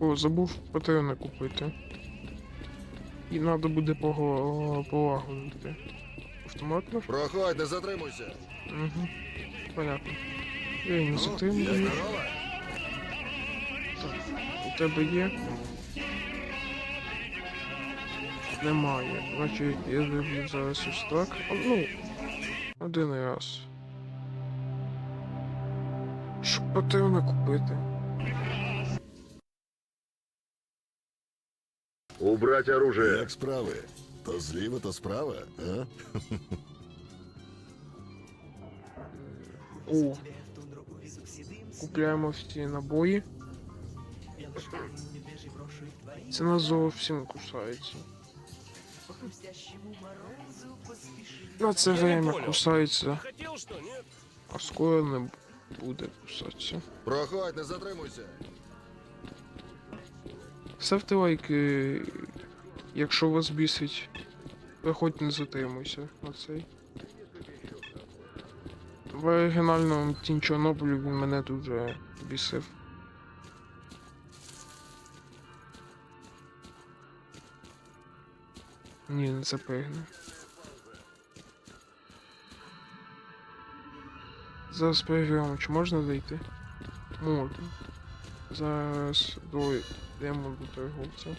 О, забув патрони купити. І треба буде пого... полагодити. Автомат наш? Проходь, не затримуйся. Угу. Понятно. Я її не Ну, затримую. здорова? У тебе є? Немає. Значить, я зроблю зараз ось так. Ну, один раз. Щоб патрони купити. Убрать оружие. Як справи? То зліва, то справа, а? О. Купляємо всі набої. Це нас зовсім кусається. На це время кусається, а скоро не буде кусатися. Проходь, не затримуйся. Ставте лайки, якщо вас бісить. Приходь не затримуйся на цей. В оригінальному Тінь Чорнобилю він мене дуже бісив. Ні, не запригне. Зараз перевіримо, чи можна дійти? Можна. Зараз дойдемо до торговця.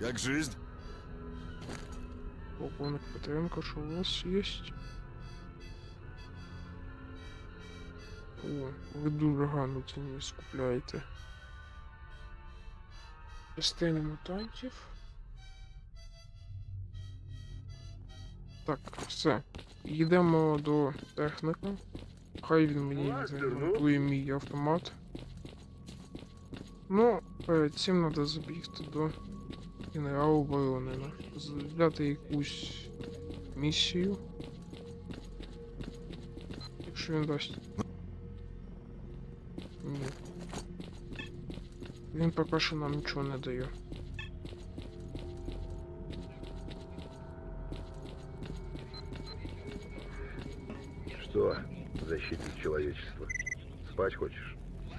Як жизнь? Полковник Петренко, що у вас є? О, ви дуже гарно ціні скупляєте. Частини мутантів. Так, все. Йдемо до техніка. Хай він мені зремонтує мій автомат. Ну, перед цим треба забігти до генерала Воронина. Взяти якусь місію. Якщо він дасть. Ні. Він поки що нам нічого не дає. Что, защитник человечества? Спать хочешь?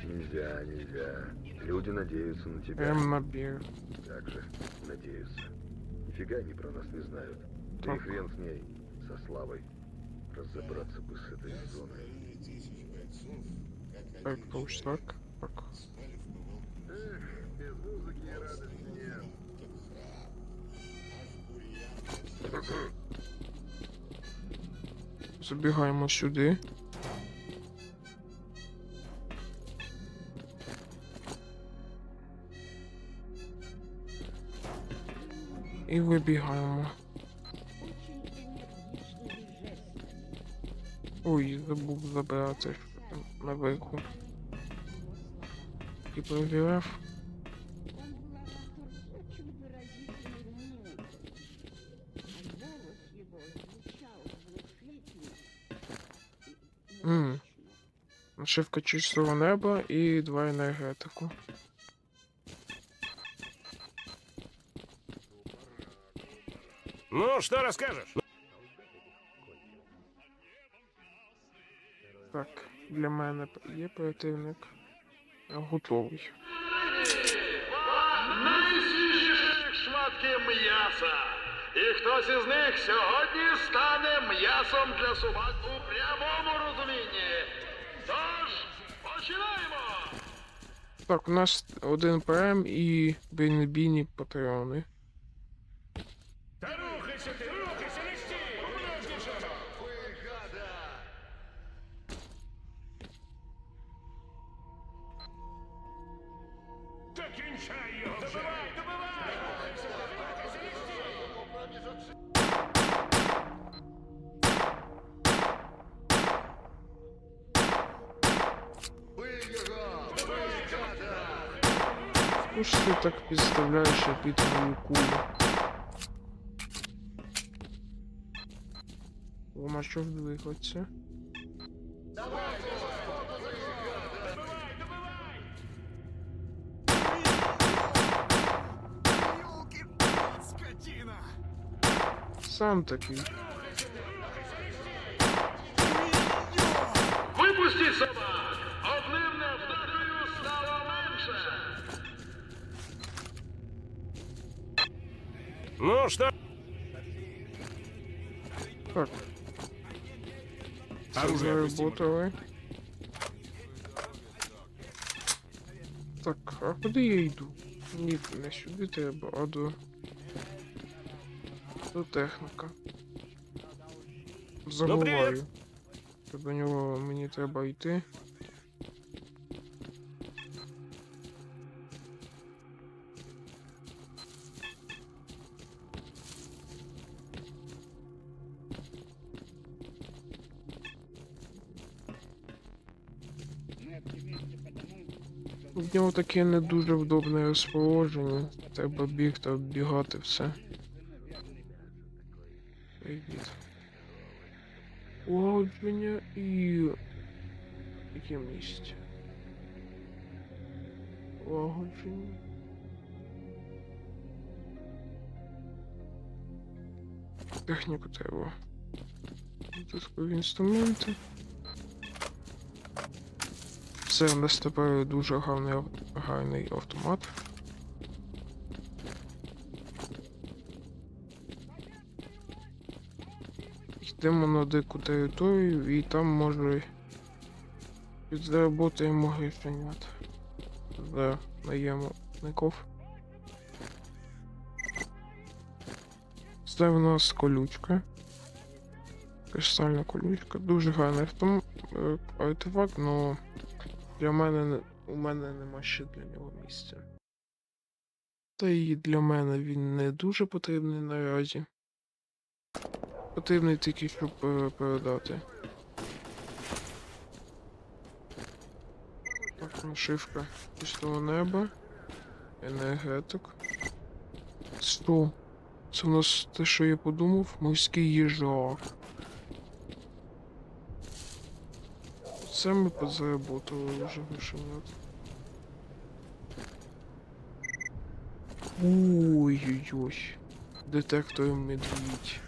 Нельзя, нельзя. Люди надеются на тебя. Прям набір. Так же, надеются. Нифига они про нас не знают. Да Так. и хрен с ней, со славой. Разобраться бы с этой зоной. Так, ось так. Так. Эх, без музыки и радости нет. Забігаємо сюди. І вибігаємо. Ой, забув забрати наверху. І перевіряв. Нашивка чистого неба і два енергетику. Ну, что расскажешь? Так, для мене є противник. Готовий. найсвіжіших шматків м'яса. І хтось із них сьогодні стане м'ясом для собак у прямому розумінні. Тож, починаємо! Так, у нас один ПМ і бійні патрони. Ну що ти так підставляєш я під твою кулю? О, на що вдвигаться? Сам такий. Заработали. Так, а куди я йду? Ні, не сюди треба, а до. До техніка. Забуваю. До нього мені треба йти. В нього таке не дуже вдобне розположення. Треба бігти, оббігати все. Привіт. Угодження і. Яке місце? Лагодження. Техніку треба. Додаткові інструменти. Це у нас тепер дуже гарний, гарний автомат. Йдемо на дику територію і там може підзаработаємо грифенят за наємников. Це в нас колючка. Кристальна колючка. Дуже гарний автом... е, артефакт, но для мене не- у мене нема ще для нього місця. Та і для мене він не дуже потрібний наразі. Потрібний тільки, щоб е, передати. Так, нашивка чистого неба. Енергетик. Що? Це у нас те, що я подумав, морський їжак. Це ми позаработали вже вишенят. Ой-ой-ой. Детектор медвідь.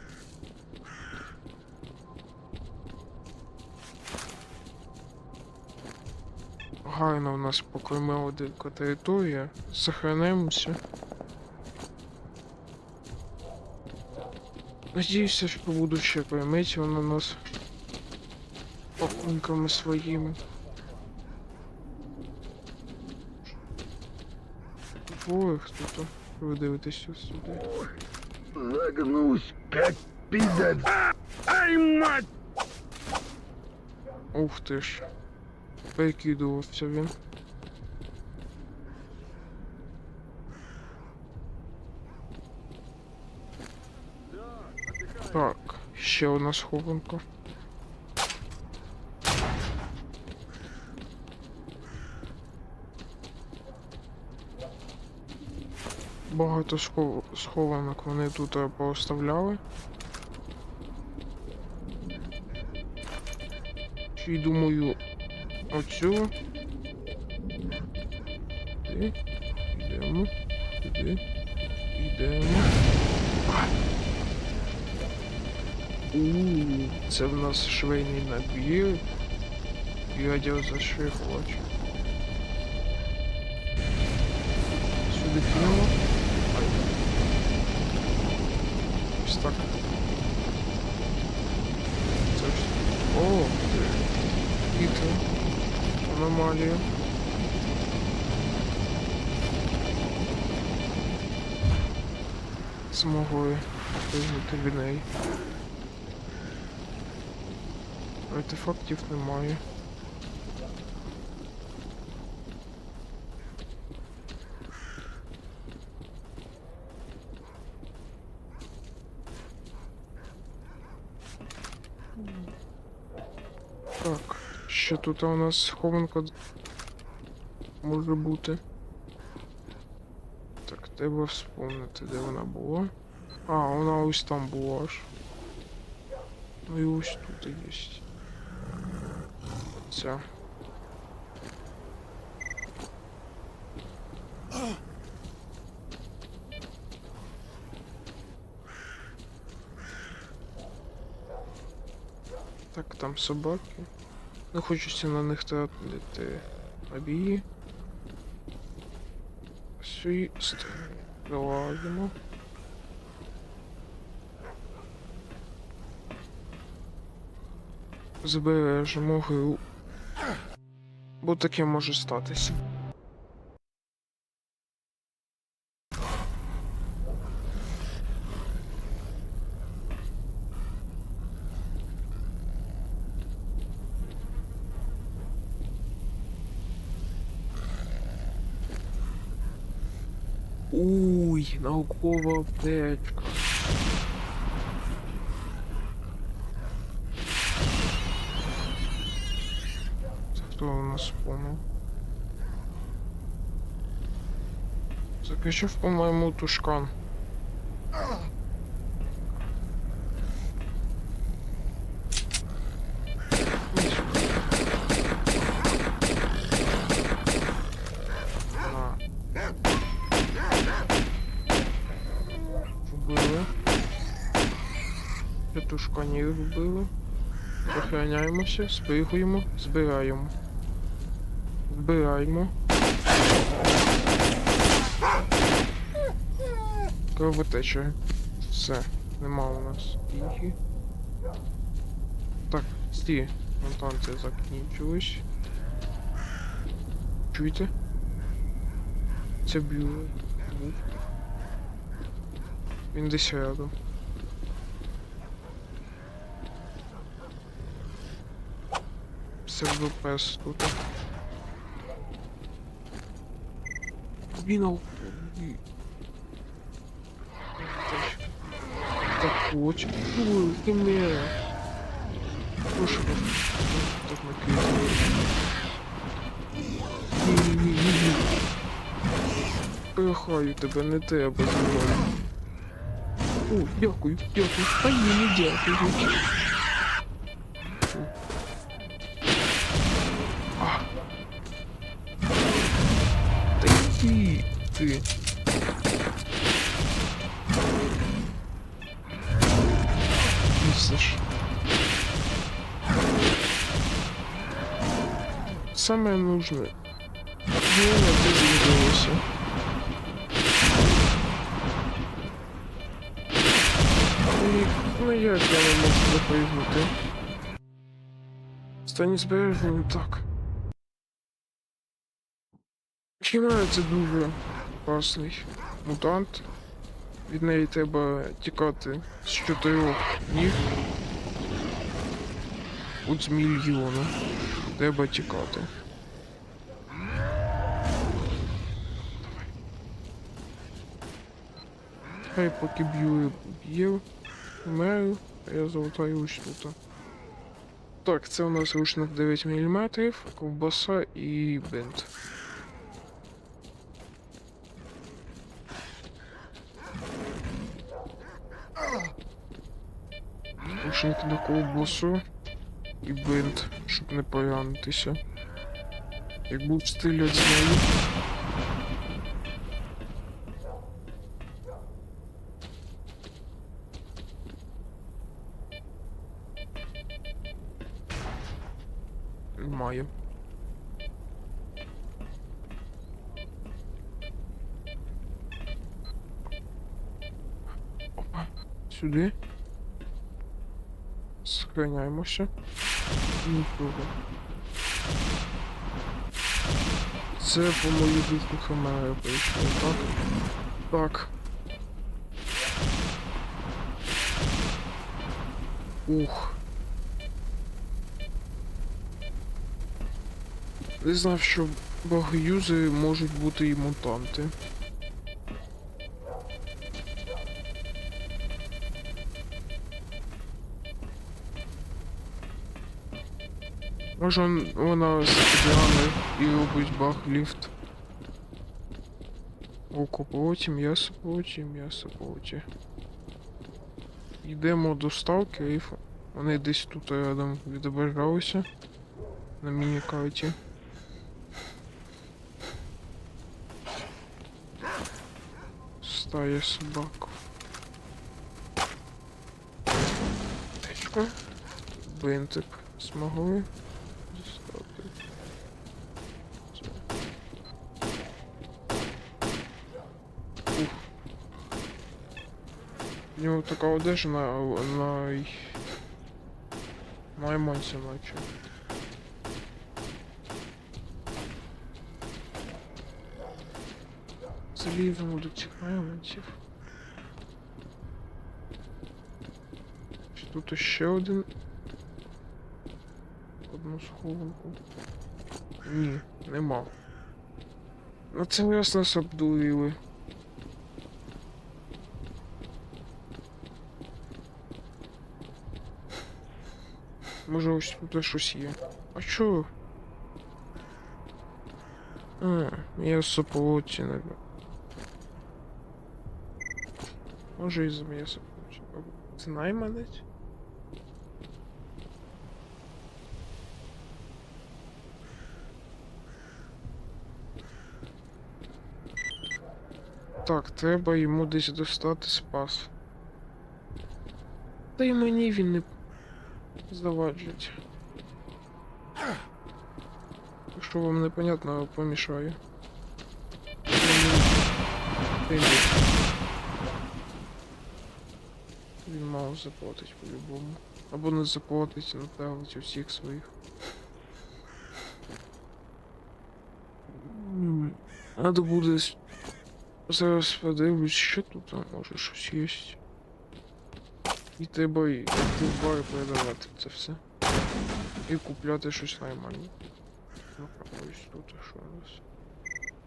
Гарно у нас покормила дика територія. Сохранимося. Надіюся, що буду ще прийметь вона нас пакунками своїми. Ой, хто то. Ви дивитесь сюди. Загнусь, как пидать. Ай, мать! Ух ти ж. Перекидувався він. Так, ще одна схованка. Багато схов- схованок вони тут пооставляли. Й думаю, оцю. Туди. Йдемо. Туди. Йдемо. Ууу, це в нас швейний набір. І радіозашифровувач. Сюди кинемо. Ось так. Це ж. О, Вітер. Аномалія. Змогли визнати від неї. Артефактів немає. Так, що тут у нас схованка може бути. Так, треба вспомнити, де вона була. А, вона ось там була аж. Ну і ось тут є. Ця. Так, там собаки. Не хочеться на них тратити набії. Свіст. приладимо. Збережемо гру. Бо таке може статися. Наукова аптечка. Це хто у нас помив? Закачав, по-моєму, тушкан. На. Вбили. Петушканів вбили. Охороняємося, спригуємо, збираємо. Збираємо. Кровотеча. Все, нема у нас їхи. Так, стій. Монтанці закінчились. Чуєте? Це був. Він десь рядом. Сердопес тут. Він ал... Так хоче. Ой, химера. Прошу вас. Так накидаю. Ні-ні-ні. Прохаю тебе, не треба мною. О, дякую, дякую. А ні, не дякую. йди ти. Місиш. Самое нужное. Время ты двигалась. І, ну як я не можу запригнути? Стані збережені так. Хімера це дуже Опасний мутант. Від неї треба тікати з чотирьох ніг. От з мільйона. Треба тікати. Хай поки б'ю б'є, вмираю, а я залутаю тут. Так, це у нас рушник 9 мм, ковбаса і бинт. Рушник на ковбасу і бинт, щоб не поранитися. Як будуть стріляти з нею. Немає. Опа. Сюди. Сохраняємося. Нікого. Це по мою духу химера прийшло, так? Так. Ух. Не знав, що багаюзи можуть бути і мутанти. Може он- вона спеціально і робить баг-ліфт. Око плоті, м'ясо плоті, м'ясо плоті. Йдемо до сталкерів. Вони десь тут рядом відображалися на міні-карті. Стая собак. Течка. Бинтик змогли дістати. Ух. У нього така одежа на, на... Найманця наче. Заліземо до цих найманців. Чи Тут ще один. Одну схованку. Ні, нема. Ну це ясно нас обдурили. Може ось тут щось є. А чо? А, м'ясоплоті, не Може із м'ясоплоті. Це найманець? Так, треба йому десь достати спас. Та й мені він не заваджить. Якщо вам непонятно, помішаю. Він- мало заплатить по-любому. Або не заплатить, натягнуть усіх своїх. Надо буде зараз подивлюсь, що тут може щось є. І треба і бар передавати це все. І купляти щось нормальне. Ну, ось тут а що у нас?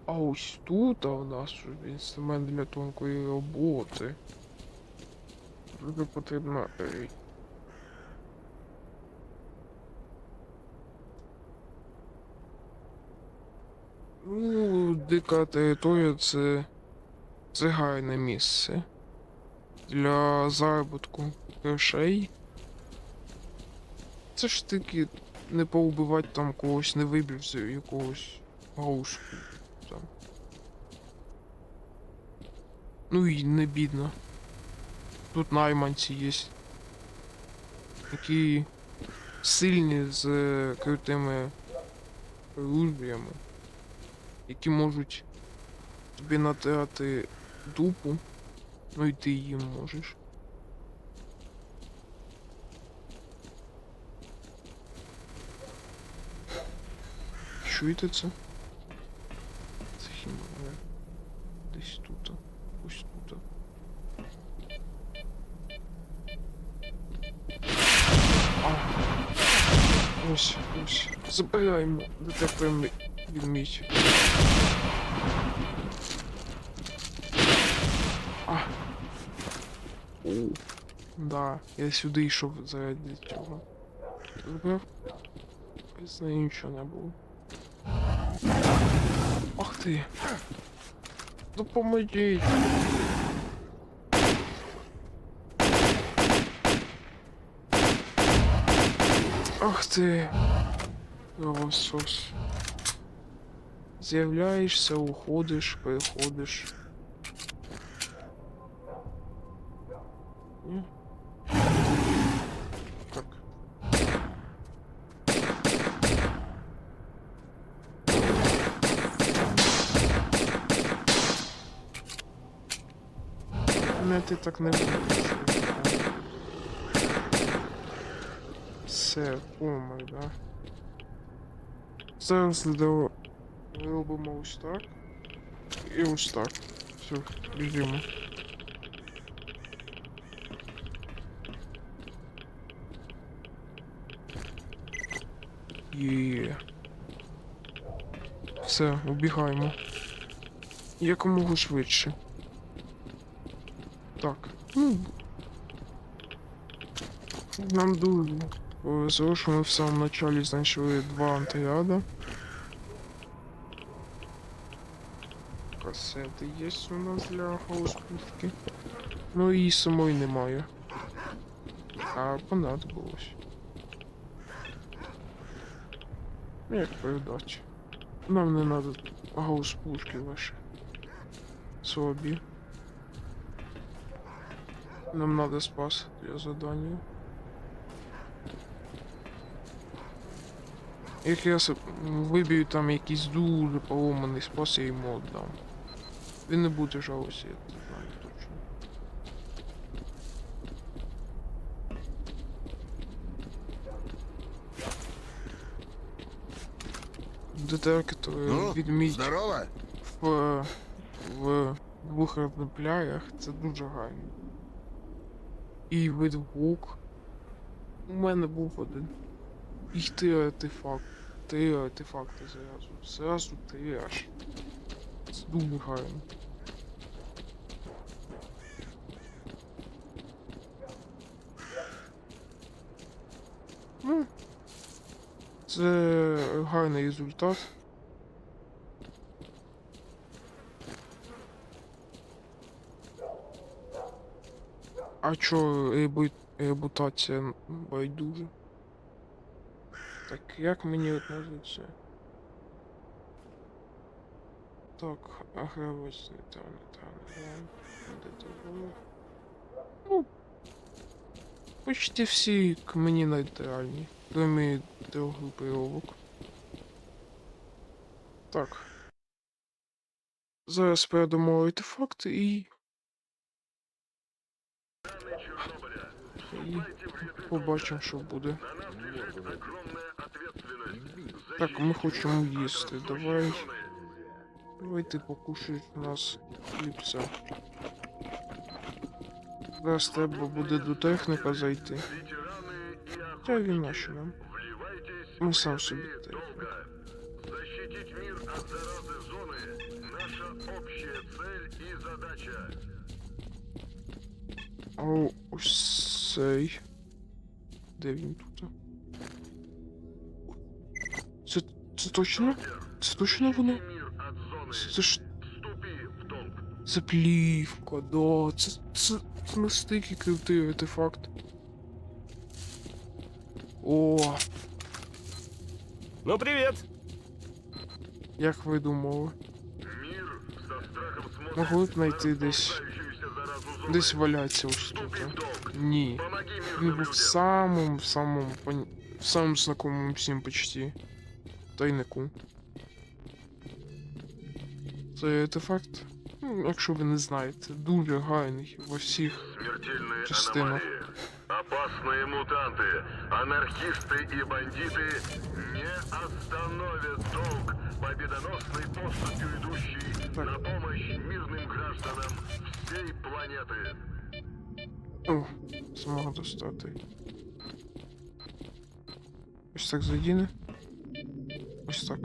А ось тут у нас інструмент для тонкої роботи. Тут потрібно. е, Ну, дика територія це. Це гарне місце. Для заробітку грошей. Це ж таки не поубивати там когось, не вибив з якогось галушку там. Ну і не бідно. Тут найманці є. Які сильні з крутими оружіями. Які можуть тобі натирати дупу. Ну і ти їм можеш. Чуєте це? Це хімера. Десь тут. Ось тут. А. Ось, ось. Забираємо детектор відміть. Да, я сюди йшов заради цього. Забрав. З нічого не було. Ах ти. Допоможіть. Ах ти. Кровосос. З'являєшся, уходиш, переходиш. Так. Не ти так не будеш. Все, помер, да? Зараз до- робимо ось так. І ось так. Все, біжимо. Є. Все, убігаємо. Якомога швидше. Так. Ну. Нам дуже повезло, що ми в самому началі знайшли два антиряда. Касети є у нас для хаоспушки. Ну і самої немає. А понадобилось. Ну, Як передача. Нам не надо гаус-пушки ваші. Собі. Нам надо спас для задання. Як я виб'ю там якийсь дуже поломаний спас, я йому віддам. Він не буде жалості, я точно. Детектор Ну, відміть здорово? в, в двох екземплярах це дуже гарно. І відгук. У мене був один. І три артефакти. Три артефакти зразу. Зразу три аж. Це дуже гарно. Ну, це гарний результат. А чо ребу... репутація н- байдуже? Так як мені відноситься? Так, а гравець не та, не та, не та. Де це було? Ну. Почти всі к мені нейтральні. Кроме трьох групировок. Так. Зараз передамо артефакти і І побачимо, що буде. Так, ми хочемо їсти. Давай. Давай ти у нас хлібця. Зараз треба буде до техніка зайти. Та він нащо нам? Ми сам собі технік. Защитить мир от заразы зоны – наша общая цель и задача. А ось цей. Де він тут? Це, це точно? Це точно воно? Мир от зоны. Це ж Вступи в долг. Це плівка, да. Це, це, це настільки крутий артефакт. О, Ну, привет! як ви думали? Мир со страхом смотрит Могли б знайти на десь. Десь валяється ось тут. Ні. Помоги Він був в самому, в самому, в самому знакомому всім почти. Тайнику. Цей артефакт, ну, якщо ви не знаєте, дуже гарний во всіх Смертельные Частина. аномалии. Опасные мутанты, анархисты и бандиты не остановят долг, победоносной поступью идущий Так. на помощь мирным гражданам всей планеты. О, змогу достати. Ось так задіне. Ось так.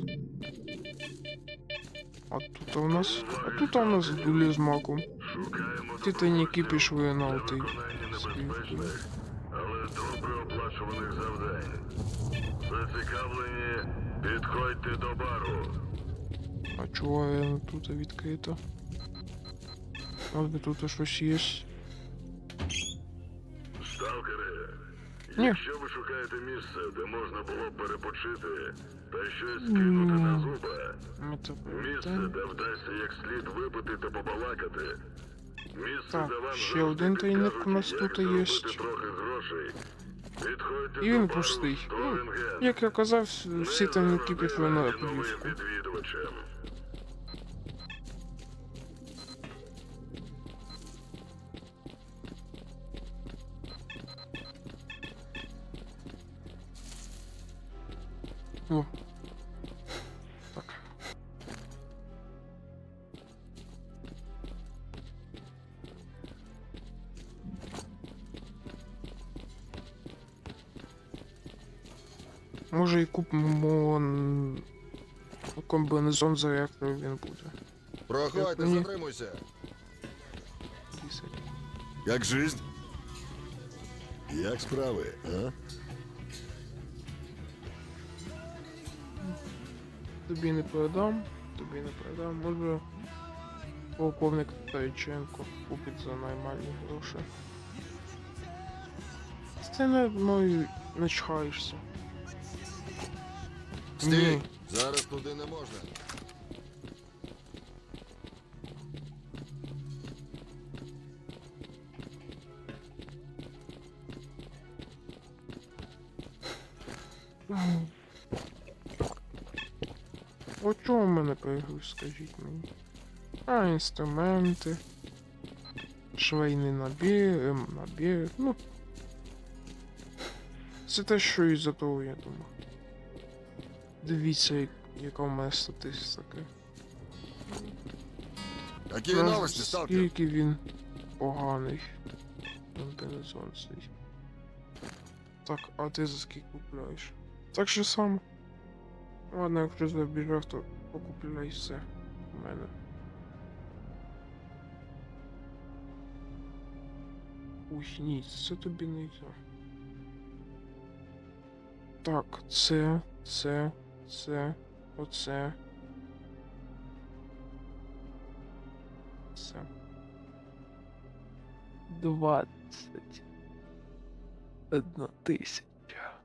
А тут у нас. А тут у нас дулі з маком. Титаніки пішли на отий. небезпечних, але добре оплачуваних завдань. Зацікавлені, підходьте до бару. А чого я тут відкрита? Правда, тут щось є. Сталкери, Ні. якщо ви шукаєте місце, де можна було б перепочити та щось кинути на Ні. зуби, місце, де вдасться як слід випити та побалакати. Так, ще один тайник у нас тут є. І він пустий. Ну, Як я казав, всі тайники на раді плівку. Комбінезон за реактор він буде. Проходь, не затримуйся. Як жизнь? Як справи, а? Тобі не передам, тобі не передам. Може полковник Тариченко купить за нормальні гроші. Ти над мною начхаєшся. Стій! Ні. Зараз туди не можна. В мене скажіть мені? А, інструменти. Швейний набір, набір, ну. Це те, що із-за того, я думаю. Дивіться, Яка в мене статистика? Які новості, сталкер? Скільки він поганий. Комбінезон цей. Так, а ти за скільки купляєш? Так же само. Ладно, якщо забіжав, то покупляй все у мене. Ні, це тобі не йде. Так, це, це, це, оце. Це. Двадцять. Одна тисяча.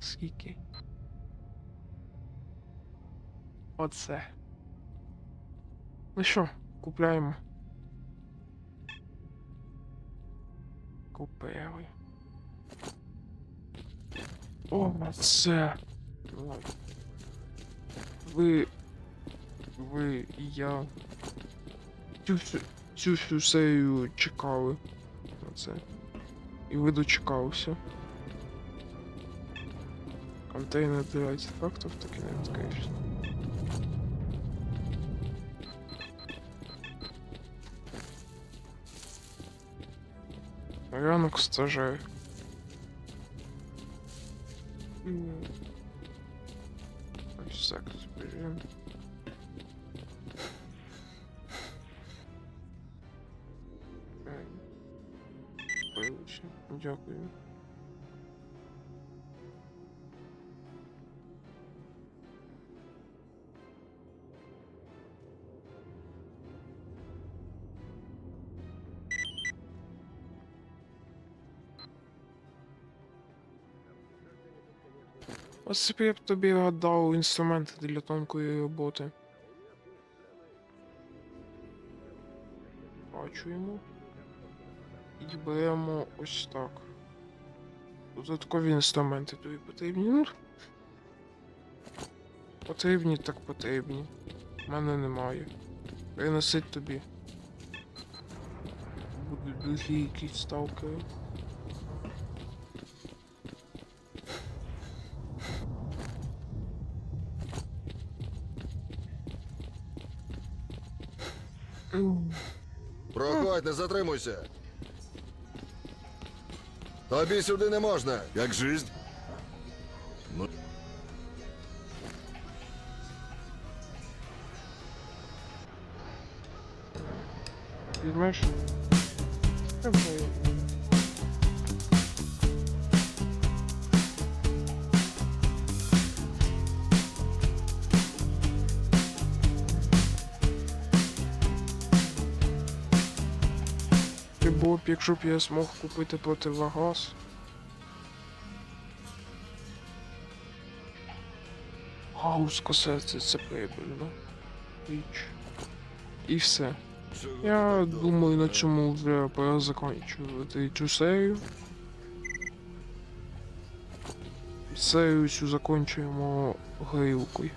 Скільки? Оце. Ну що, купляємо. Купили. О, це. Ви. Ви і я. Цю, цю всю серію чекали на це. І ви дочекалися. Контейнер для артефактів таки не відкриєшся. Ранок стажер. Ось б я б тобі дав інструменти для тонкої роботи. Бачуємо. І беремо ось так. Додаткові інструменти тобі потрібні. Ну, потрібні, так потрібні. У мене немає. Приносить тобі. Будуть другі якісь сталкери. Затримуйся. Тобі сюди не можна. Як жизнь? Ну, Візьмеш? Треба. Якщо б я змог купити противогаз. Гаус серце це прибильно. Річ. І все. Я думаю, на цьому вже пора закінчувати цю серію. Серію цю закінчуємо горілкою.